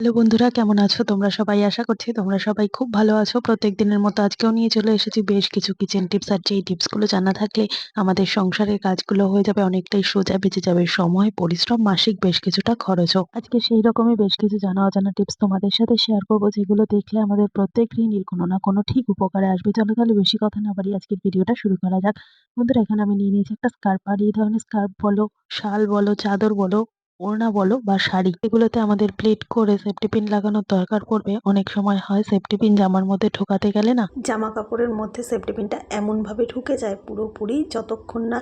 Hello বন্ধুরা, কেমন আছো? তোমরা সবাই আশা করছি তোমরা সবাই খুব ভালো আছো। প্রত্যেক দিনের মতো আজকেও নিয়ে চলে এসেছি বেশ কিছু কিচেন টিপস আর যেই টিপসগুলো জানা থাকলে আমাদের সংসারের কাজগুলো হয়ে যাবে অনেকটাই সোজা বেঁচে যাবে। সময়, পরিশ্রম, মাসিক বেশ কিছুটা খরচও। আজকে সেই রকমই বেশ কিছু জানা অজানা টিপস তোমাদের সাথে শেয়ার করব, যেগুলো দেখলে আমাদের প্রত্যেক গৃহিণীর কোনো না কোনো ঠিক উপকারে আসবে। চলো তাহলে বেশি কথা না বাড়ি আজকের ভিডিওটা শুরু করা যাক। বন্ধুরা, এখানে আমি নিয়ে নিয়েছি একটা স্কার্ফ আর এই ধরনের স্কার্ফ বলো, শাল বলো, চাদর বলো ওড়না বলো বা শাড়ি, এগুলোতে আমাদের প্লেট করে সেফটি পিন লাগানোর দরকার পড়বে। অনেক সময় হয় সেফটি পিন জামার মধ্যে ঢোকাতে গেলে না? জামা কাপড়ের মধ্যে সেফটি পিনটা এমনভাবে ঢুকে যায় পুরোপুরি যতক্ষণ না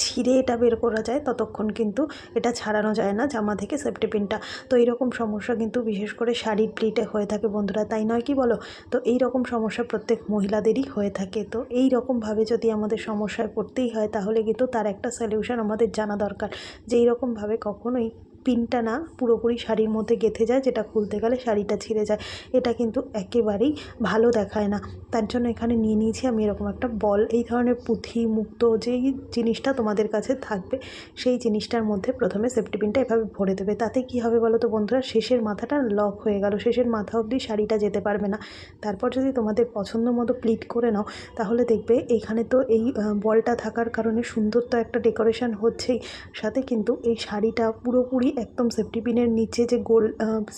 ছিঁড়ে এটা বের করা যায়, ততক্ষণ কিন্তু এটা ছাড়ানো যায় না জামা থেকে সেফটি পিনটা তো এইরকম সমস্যা কিন্তু বিশেষ করে শাড়ির প্লিটে হয়ে থাকে বন্ধুরা, তাই নয় কি বলো? তো এই রকম সমস্যা প্রত্যেক মহিলাদেরই হয়ে থাকে। তো এই রকমভাবে যদি আমাদের সমস্যায় পড়তেই হয়, তাহলে কিন্তু তার একটা সলিউশন আমাদের জানা দরকার। যে এইরকমভাবে কখনোই পিনটা না পুরোপুরি শাড়ির মধ্যে গেঁথে যায়, যেটা খুলতে গেলে শাড়িটা ছিঁড়ে যায়। এটা কিন্তু একেবারেই ভালো দেখায় না। তার জন্য এখানে নিয়ে নিয়েছি আমি এরকম একটা বল। এই ধরনের পুঁথি মুক্ত যেই জিনিসটা তোমাদের কাছে থাকবে, সেই জিনিসটার মধ্যে প্রথমে সেফটি পিনটা এভাবে ভরে দেবে। তাতে কি হবে বলো তো বন্ধুরা? শেষের মাথাটা লক হয়ে গেল। শেষের মাথা অবধি শাড়িটা যেতে পারবে না। তারপর যদি তোমাদের পছন্দ মতো প্লিট করে নাও, তাহলে দেখবে এখানে তো এই বলটা থাকার কারণে সুন্দর তো একটা ডেকোরেশন হচ্ছেই। সাথে কিন্তু এই শাড়িটা পুরোপুরি একদম সেফটি পিনের নিচে যে গোল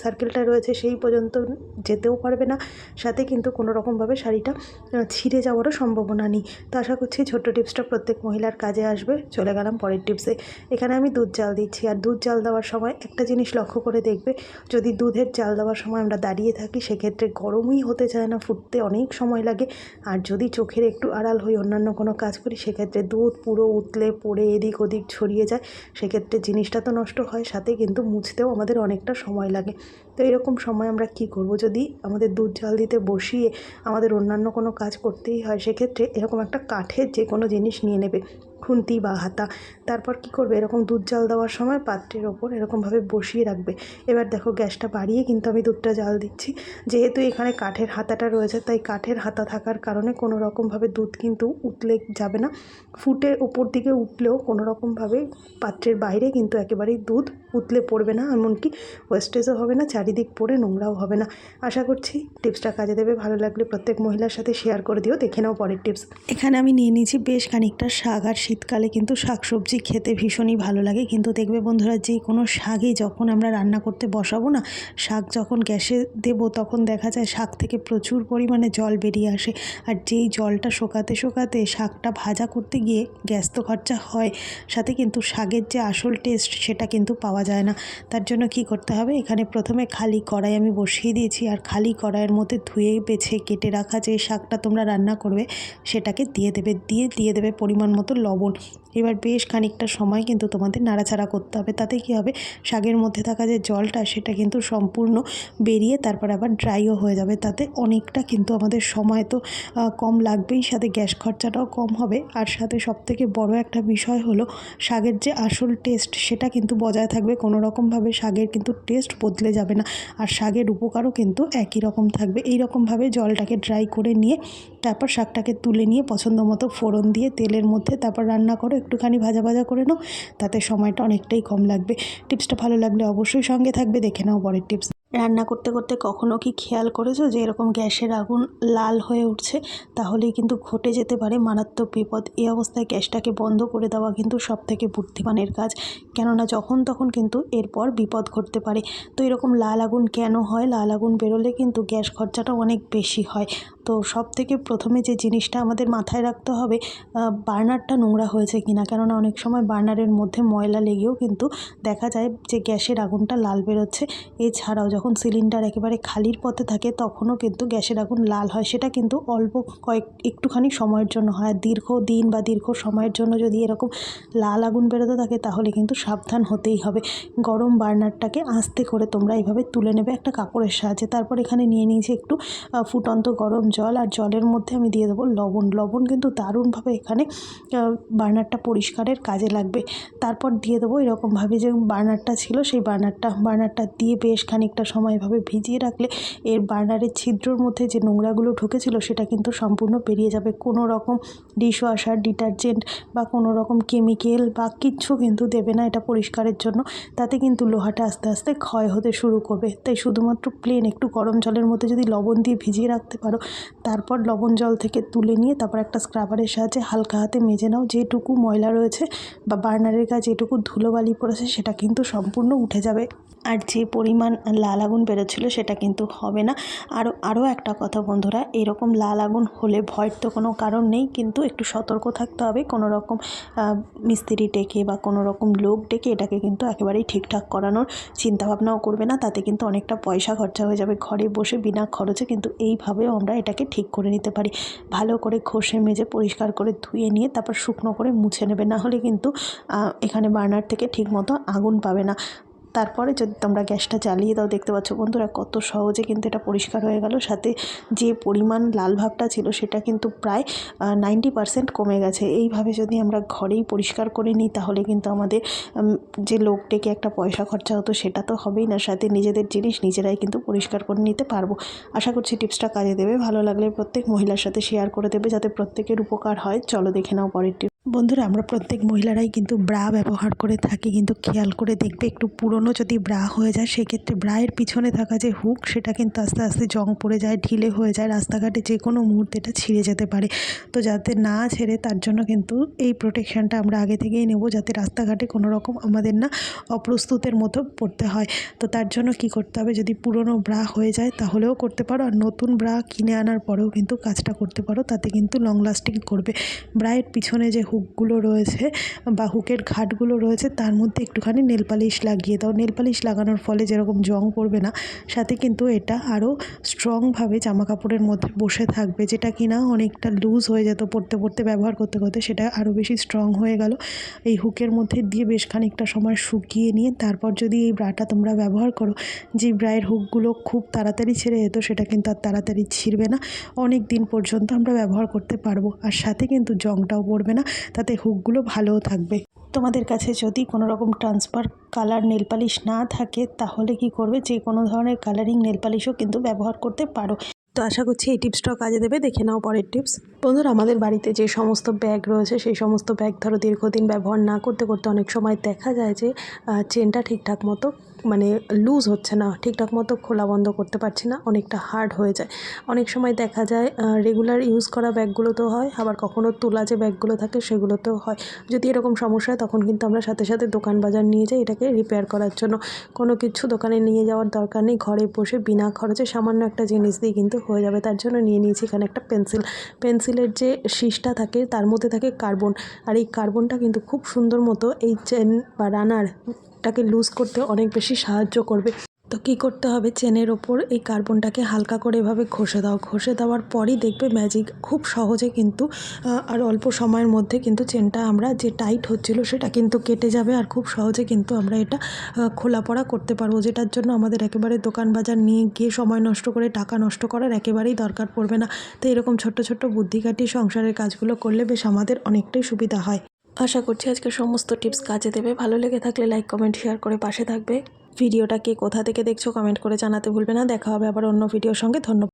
সার্কেলটা রয়েছে সেই পর্যন্ত যেতেও পারবে না। সাথে কিন্তু কোনো রকমভাবে শাড়িটা ছিঁড়ে যাওয়ারও সম্ভাবনা নেই। তো আশা করছি ছোট্ট টিপসটা প্রত্যেক মহিলার কাজে আসবে। চলে গেলাম পরের টিপসে এখানে আমি দুধ জাল দিচ্ছি। আর দুধ জাল দেওয়ার সময় একটা জিনিস লক্ষ্য করে দেখবে, যদি দুধের জাল দেওয়ার সময় আমরা দাঁড়িয়ে থাকি, সেক্ষেত্রে গরমই হতে চায় না, ফুটতে অনেক সময় লাগে। আর যদি চোখের একটু আড়াল হয়ে অন্যান্য কোনো কাজ করি, সেক্ষেত্রে দুধ পুরো উতলে পড়ে এদিক ওদিক ছড়িয়ে যায়। সেক্ষেত্রে জিনিসটা তো নষ্ট হয়, সাথে কিন্তু মুছতেও আমাদের অনেকটা সময় লাগে। তো এরকম সময় আমরা কি করব? যদি আমাদের দুধ জাল দিতে বসিয়ে আমাদের অন্যান্য কোনো কাজ করতেই হয়, সেক্ষেত্রে এরকম একটা কাঠের যে কোনো জিনিস নিয়ে নেবে। খুন্তি বা হাতা। তারপর কি করবে? এরকম দুধ জাল দেওয়ার সময় পাত্রের ওপর এরকমভাবে বসিয়ে রাখবে। এবার দেখো গ্যাসটা বাড়িয়ে কিন্তু আমি দুধটা জাল দিচ্ছি। যেহেতু এখানে কাঠের হাতাটা রয়েছে, তাই কাঠের হাতা থাকার কারণে কোনো রকমভাবে দুধ কিন্তু উতলে যাবে না। ফুটে ওপর দিকে উঠলেও কোনো রকমভাবে পাত্রের বাইরে কিন্তু একেবারেই দুধ উতলে পড়বে না, এমনকি ওয়েস্টেজও হবে না চারিদিক পড়ে নোংরাও হবে না। আশা করছি টিপসটা কাজে দেবে। ভালো লাগলে প্রত্যেক মহিলার সাথে শেয়ার করে দিও। দেখে নাও পরের টিপস। এখানে আমি নিয়ে নিয়েছি বেশ খানিকটা শাক। আর শীতকালে কিন্তু শাকসবজি খেতে ভীষণই ভালো লাগে। কিন্তু দেখবে বন্ধুরা, যে কোনো শাকই যখন আমরা রান্না করতে বসাবো না, শাক যখন গ্যাসে দেবো, তখন দেখা যায় শাক থেকে প্রচুর পরিমাণে জল বেরিয়ে আসে। আর যেই জলটা শোকাতে শোকাতে শাকটা ভাজা করতে গিয়ে গ্যাস তো খরচা হয়, সাথে কিন্তু শাকের যে আসল টেস্ট সেটা কিন্তু পাওয়া যায় না। তার জন্য কি করতে হবে? এখানে প্রথমে খালি কড়াই আমি বসিয়ে দিয়েছি আর খালি কড়াইয়ের মধ্যে ধুয়ে বেছে কেটে রাখা যে শাকটা তোমরা রান্না করবে সেটাকে দিয়ে দেবে, দিয়ে দিয়ে দেবে পরিমাণ মতো লবণ। এবার বেশ খানিকটা সময় কিন্তু তোমাদের নাড়াচাড়া করতে হবে। তাতে কি হবে? শাকের মধ্যে থাকা যে জলটা সেটা কিন্তু সম্পূর্ণ বেরিয়ে তারপর আবার ড্রাইও হয়ে যাবে। তাতে অনেকটা কিন্তু আমাদের সময় তো কম লাগবেই, সাথে গ্যাস খরচাটাও কম হবে। আর সাথে সবথেকে বড় একটা বিষয় হলো শাকের যে আসল টেস্ট সেটা কিন্তু বজায় থাকবে। কোনো রকমভাবে শাকের কিন্তু টেস্ট বদলে যাবে না। আর শাকের উপকারও কিন্তু একই রকম থাকবে। এই রকমভাবে জলটাকে ড্রাই করে নিয়ে, তারপর শাকটাকে তুলে নিয়ে পছন্দ মতো ফোড়ন দিয়ে তেলের মধ্যে তারপর রান্না করো। একটুখানি ভাজা ভাজা করে নাও, তাতে সময়টা অনেকটাই কম লাগবে। টিপসটা ভালো লাগলে অবশ্যই সঙ্গে থাকবে। দেখে নাও পরের টিপস। রান্না করতে করতে কখনো কি খেয়াল করেছ যে এরকম গ্যাসের আগুন লাল হয়ে উঠছে? তাহলেই কিন্তু ঘটে যেতে পারে মারাত্মক বিপদ। এই অবস্থায় গ্যাসটাকে বন্ধ করে দেওয়া কিন্তু সব থেকে বুদ্ধিমানের কাজ। কেননা যখন তখন কিন্তু এরপর বিপদ ঘটতে পারে। তো এরকম লাল আগুন কেন হয়? লাল আগুন বেরোলে কিন্তু গ্যাস খরচাটা অনেক বেশি হয়। তো সব থেকে প্রথমে যে জিনিসটা আমাদের মাথায় রাখতে হবে বার্নারটা নোংরা হয়েছে কিনা? কেননা অনেক সময় বার্নারের মধ্যে ময়লা লেগেও কিন্তু দেখা যায় যে গ্যাসের আগুনটা লাল বেরোচ্ছে। এছাড়াও যখন সিলিন্ডার একেবারে খালির পথে থাকে, তখনও কিন্তু গ্যাসের আগুন লাল হয়। সেটা কিন্তু অল্প কয়েক, একটুখানি সময়ের জন্য হয়। দীর্ঘ দিন বা দীর্ঘ সময়ের জন্য যদি এরকম লাল আগুন বেরোতে থাকে, তাহলে কিন্তু সাবধান হতেই হবে। গরম বার্নারটাকে আস্তে করে তোমরা এইভাবে তুলে নেবে একটা কাপড়ের সাহায্যে। তারপর এখানে নিয়ে নিয়েছি একটু ফুটন্ত গরম জল। আর জলের মধ্যে আমি দিয়ে দেবো লবণ। লবণ কিন্তু দারুণভাবে এখানে বার্নারটা পরিষ্কারের কাজে লাগবে। তারপর দিয়ে দেবো এরকমভাবে যে বার্নারটা ছিল, সেই বার্নারটা বার্নারটা দিয়ে বেশ খানিকটা সময় এভাবে ভিজিয়ে রাখলে এর বার্নারের ছিদ্রর মধ্যে যে নোংরাগুলো ঢুকেছিল সেটা কিন্তু সম্পূর্ণ বেরিয়ে যাবে। কোনো রকম ডিশওয়াশার, ডিটারজেন্ট বা কোনো রকম কেমিক্যাল বা কিচ্ছু কিন্তু দেবে না এটা পরিষ্কারের জন্য। তাতে কিন্তু লোহাটা আস্তে আস্তে ক্ষয় হতে শুরু করবে। তাই শুধুমাত্র প্লেন একটু গরম জলের মধ্যে যদি লবণ দিয়ে ভিজিয়ে রাখতে পারো, তারপর লবণ জল থেকে তুলে নিয়ে তারপর একটা স্ক্রাবারের সাহায্যে হালকা হাতে মেজে নাও। যেটুকু ময়লা রয়েছে বা বার্নারের গায়ে যেটুকু ধুলোবালি পড়েছে সেটা কিন্তু সম্পূর্ণ উঠে যাবে। আর যে পরিমাণ লাল আগুন বেরোচ্ছিল সেটা কিন্তু হবে না। আরও আরও একটা কথা বন্ধুরা, এরকম লাল আগুন হলে ভয়ের তো কোনো কারণ নেই, কিন্তু একটু সতর্ক থাকতে হবে। কোনো রকম মিস্ত্রি ডেকে বা কোনো রকম লোক ডেকে এটাকে কিন্তু একেবারেই ঠিকঠাক করানোর চিন্তাভাবনাও করবে না। তাতে কিন্তু অনেকটা পয়সা খরচা হয়ে যাবে। ঘরে বসে বিনা খরচে কিন্তু এইভাবেও আমরা এটাকে ঠিক করে নিতে পারি। ভালো করে ঘষে মেজে পরিষ্কার করে ধুয়ে নিয়ে তারপর শুকনো করে মুছে নেবে। না হলে কিন্তু এখানে বার্নার থেকে ঠিকমতো আগুন পাবে না। তারপরে যদি তোমরা গ্যাসটা জ্বালিয়ে দাও, দেখতে পাচ্ছ বন্ধুরা কত সহজে কিন্তু এটা পরিষ্কার হয়ে গেল। সাথে যে পরিমাণ লাল ভাবটা ছিল সেটা কিন্তু প্রায় নাইনটি পারসেন্ট কমে গেছে। এইভাবে যদি আমরা ঘরেই পরিষ্কার করে নিই, তাহলে কিন্তু আমাদের যে লোক ডেকে একটা পয়সা খরচা হতো সেটা তো হবেই না। সাথে নিজেদের জিনিস নিজেরাই কিন্তু পরিষ্কার করে নিতে পারব। আশা করছি টিপসটা কাজে দেবে। ভালো লাগলে প্রত্যেক মহিলার সাথে শেয়ার করে দেবে যাতে প্রত্যেকের উপকার হয়। চলো দেখে নাও পরের টিপ বন্ধুরা, আমরা প্রত্যেক মহিলারাই কিন্তু ব্রা ব্যবহার করে থাকি, কিন্তু খেয়াল করে দেখবে একটু পুরনো যদি ব্রা হয়ে যায়, সেক্ষেত্রে ব্রায়ের পিছনে থাকা যে হুক, সেটা কিন্তু আস্তে আস্তে জং পড়ে যায়, ঢিলে হয়ে যায়, রাস্তাঘাটে যে কোনো মুহূর্তে এটা ছিঁড়ে যেতে পারে। তো যাতে না ছেড়ে, তার জন্য কিন্তু এই প্রোটেকশানটা আমরা আগে থেকেই নেব, যাতে রাস্তাঘাটে কোনো রকম আমাদের না অপ্রস্তুতের মতো পড়তে হয়। তো তার জন্য কি করতে হবে, যদি পুরনো ব্রা হয়ে যায়, তাহলেও করতে পারো। আর নতুন ব্রা কিনে আনার পরেও কিন্তু কাজটা করতে পারো, তাতে কিন্তু লং লাস্টিং করবে। ব্রায়ের পিছনে যে হুকগুলো রয়েছে বা হুকের ঘাটগুলো রয়েছে, তার মধ্যে একটুখানি নেল পালিশ লাগিয়ে দাও। নেল পালিশ লাগানোর ফলে যেরকম জং পড়বে না, সাথে কিন্তু এটা আরও স্ট্রংভাবে জামা কাপড়ের মধ্যে বসে থাকবে, যেটা কি না অনেকটা লুজ হয়ে যেত পড়তে পড়তে, ব্যবহার করতে করতে সেটা আরও বেশি স্ট্রং হয়ে গেল। এই হুকের মধ্যে দিয়ে বেশ খানিকটা সময় শুকিয়ে নিয়ে, তারপর যদি এই ব্রাটা তোমরা ব্যবহার করো, যে ব্রায়ের হুকগুলো খুব তাড়াতাড়ি ছেড়ে যেত, সেটা কিন্তু আর তাড়াতাড়ি ছিঁড়বে না। অনেক দিন পর্যন্ত আমরা ব্যবহার করতে পারব, আর সাথে কিন্তু জংটাও পড়বে না। তাতে হুকগুলো ভালোও থাকবে। তোমাদের কাছে যদি কোনো রকম ট্রান্সফার কালার নেল পালিশ না থাকে, তাহলে কি করবে? যে কোনো ধরনের কালারিং নেল পালিশও কিন্তু ব্যবহার করতে পারো। তো আশা করছি এই টিপসটাও কাজে দেবে। দেখে নাও পরের টিপস বন্ধুরা, আমাদের বাড়িতে যে সমস্ত ব্যাগ রয়েছে, সেই সমস্ত ব্যাগ ধরো দীর্ঘদিন ব্যবহার না করতে করতে অনেক সময় দেখা যায় যে চেনটা ঠিকঠাক মতো মানে লুজ হচ্ছে না, ঠিকঠাক মতো খোলা বন্ধ করতে পারছি না, অনেকটা হার্ড হয়ে যায়। অনেক সময় দেখা যায় রেগুলার ইউজ করা ব্যাগগুলোতেও হয়, আবার কখনো তোলা যে ব্যাগগুলো থাকে সেগুলোতেও হয়। যদি এরকম সমস্যা হয়, তখন কিন্তু আমরা সাথে সাথে দোকান বাজার নিয়ে যাই এটাকে রিপেয়ার করার জন্য। কোনো কিছু দোকানে নিয়ে যাওয়ার দরকার নেই, ঘরে বসে বিনা খরচে সামান্য একটা জিনিস দিয়ে কিন্তু হয়ে যাবে। তার জন্য নিয়ে নিয়েছি এখানে একটা পেন্সিল পেন্সিলের যে শীষটা থাকে, তার মধ্যে থাকে কার্বন আর এই কার্বনটা কিন্তু খুব সুন্দর মতো এই চেন বা রানারটাকে লুজ করতে অনেক বেশি সাহায্য করবে। তো কী করতে হবে? চেনের ওপর এই কার্বনটাকে হালকা করে এভাবে ঘষে দাও। ঘষে দেওয়ার পরই দেখবে ম্যাজিক খুব সহজে কিন্তু আর অল্প সময়ের মধ্যে কিন্তু চেনটা আমরা যে টাইট হচ্ছিল সেটা কিন্তু কেটে যাবে আর খুব সহজে কিন্তু আমরা এটা খোলা পড়া করতে পারব। যেটার জন্য আমাদের একেবারে দোকান বাজার নিয়ে গিয়ে সময় নষ্ট করে টাকা নষ্ট করার একেবারেই দরকার পড়বে না। তো এরকম ছোট্ট ছোট্ট বুদ্ধি কাটিয়ে সংসারের কাজগুলো করলে বেশ আমাদের অনেকটাই সুবিধা হয়। আশা করছি আজকে সমস্ত টিপস কাজে দেবে। ভালো লেগে থাকলে লাইক কমেন্ট শেয়ার করে পাশে থাকবে। ভিডিওটা কে কোথা থেকে দেখছ কমেন্ট করে জানাতে ভুলবে না। দেখা হবে আবার অন্য ভিডিওর সঙ্গে। ধন্যবাদ।